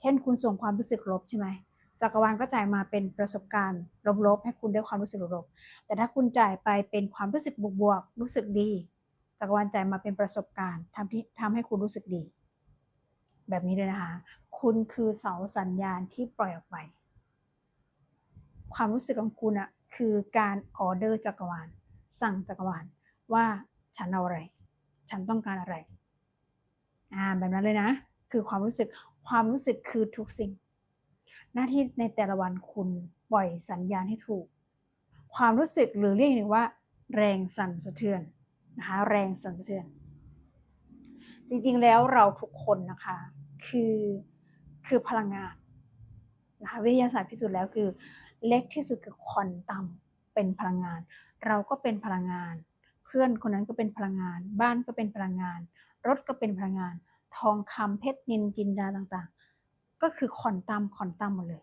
เช่นคุณส่งความรู้สึกลบใช่ไหมจักรวาลก็จ่ายมาเป็นประสบการณ์ลบๆให้คุณได้ความรู้สึกลบๆแต่ถ้าคุณจ่ายไปเป็นความรู้สึกบวกๆรู้สึกดีจักรวาลจ่ายมาเป็นประสบการณ์ทำที่ทำให้คุณรู้สึกดี แบบนี้เลยนะคะ คุณคือเสาสัญญาณที่ปล่อยออกไป ความรู้สึกของคุณอะคือการออเดอร์จักรวาล สั่งจักรวาลว่าฉันเอาอะไร ฉันต้องการอะไร อ่าแบบนั้นเลยนะ คือความรู้สึก ความรู้สึกคือทุกสิ่ง หน้าที่ในแต่ละวันคุณปล่อยสัญญาณให้ถูก ความรู้สึกหรือเรียกหนึ่งว่า แรงสั่นสะเทือนนะคะแรงสั่นสะเทือน จริงๆแล้วเราทุกคนนะคะคือคือพลังงานนะคะวิทยาศาสตร์พิสูจน์แล้วคือเล็กที่สุดคือควอนตัมเป็นพลังงาน เราก็เป็นพลังงาน เพื่อนคนนั้นก็เป็นพลังงาน บ้านก็เป็นพลังงาน รถก็เป็นพลังงาน ทองคำเพชรนินจินดาต่างๆ ก็คือขอนตามขอนตามหมดเลย